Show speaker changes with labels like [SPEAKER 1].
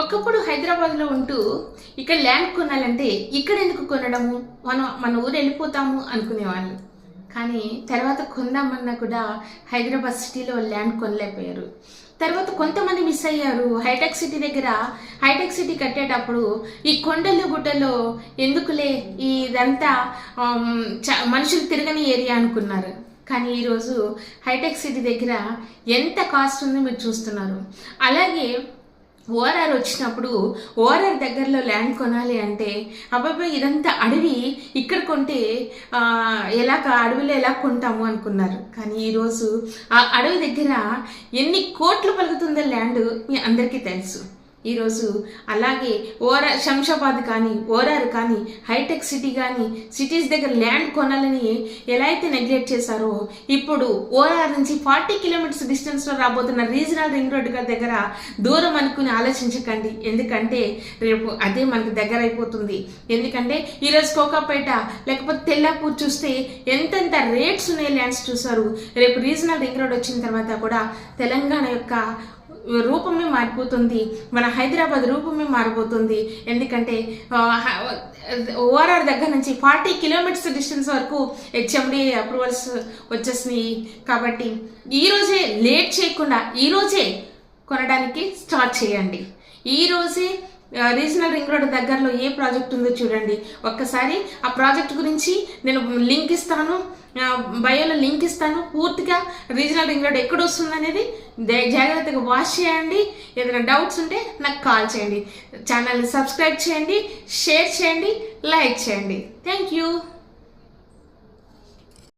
[SPEAKER 1] ఒకప్పుడు హైదరాబాద్లో ఉంటూ ఇక్కడ ల్యాండ్ కొనాలంటే ఇక్కడ ఎందుకు కొనడము? మనం మన ఊరు వెళ్ళిపోతాము అనుకునేవాళ్ళు. కానీ తర్వాత కొందామన్నా కూడా హైదరాబాద్ సిటీలో ల్యాండ్ కొనలేకపోయారు. తర్వాత కొంతమంది మిస్ అయ్యారు. హైటెక్ సిటీ దగ్గర హైటెక్ సిటీ కట్టేటప్పుడు ఈ కొండలు గుట్టలో ఎందుకులే? ఇదంతా చ- మనుషులు తిరగని ఏరియా అనుకున్నారు. కానీ ఈరోజు హైటెక్ సిటీ దగ్గర ఎంత కాస్ట్ ఉందో మీరు చూస్తున్నారు. అలాగే ఓఆర్ఆర్ వచ్చినప్పుడు ఓఆర్ఆర్ దగ్గరలో ల్యాండ్ కొనాలి అంటే అబ్బాయి ఇదంతా అడవి. ఇక్కడ కొంటే ఎలా అడవిలో ఎలా కొంటాము అనుకున్నారు. కానీ ఈరోజు ఆ అడవి దగ్గర ఎన్ని కోట్లు పలుకుతుందో ల్యాండ్ మీ అందరికీ తెలుసు. ఈరోజు అలాగే ఓఆర్ఆర్ శంషాబాద్ కానీ ఓరారు కానీ హైటెక్ సిటీ కానీ సిటీస్ దగ్గర ల్యాండ్ కొనాలని ఎలా అయితే నెగ్లెక్ట్ చేశారో ఇప్పుడు ఓరార్ నుంచి ఫార్టీ కిలోమీటర్స్ డిస్టెన్స్లో రాబోతున్న రీజనల్ రింగ్ రోడ్ గారి దగ్గర దూరం అనుకుని ఆలోచించకండి. ఎందుకంటే రేపు అదే మనకు దగ్గర అయిపోతుంది. ఎందుకంటే ఈరోజు కోకాపేట లేకపోతే తెల్లాపూర్ చూస్తే ఎంతెంత రేట్స్ ఉన్నాయి ల్యాండ్స్ చూసారు రేపు రీజనల్ రింగ్ రోడ్ వచ్చిన తర్వాత కూడా తెలంగాణ యొక్క రూపమే మారిపోతుంది. మన హైదరాబాద్ రూపమే మారిపోతుంది. ఎందుకంటే ఓఆర్ఆర్ దగ్గర నుంచి ఫార్టీ కిలోమీటర్స్ డిస్టెన్స్ వరకు హెచ్ఎండి అప్రూవల్స్ వచ్చేసినాయి. కాబట్టి ఈరోజే లేట్ చేయకుండా ఈరోజే కొనడానికి స్టార్ట్ చేయండి. ఈరోజే రీజనల్ రింగ్ రోడ్ దగ్గరలో ఏ ప్రాజెక్ట్ ఉందో చూడండి. ఒక్కసారి ఆ ప్రాజెక్ట్ గురించి నేను లింక్ ఇస్తాను. బయోలో లింక్ ఇస్తాను. పూర్తిగా రీజనల్ రింగ్ రోడ్ ఎక్కడ వస్తుంది అనేది జాగ్రత్తగా వాచ్ చేయండి. ఏదైనా డౌట్స్ ఉంటే నాకు కాల్ చేయండి. ఛానల్ని సబ్స్క్రైబ్ చేయండి షేర్ చేయండి లైక్ చేయండి. Thank you.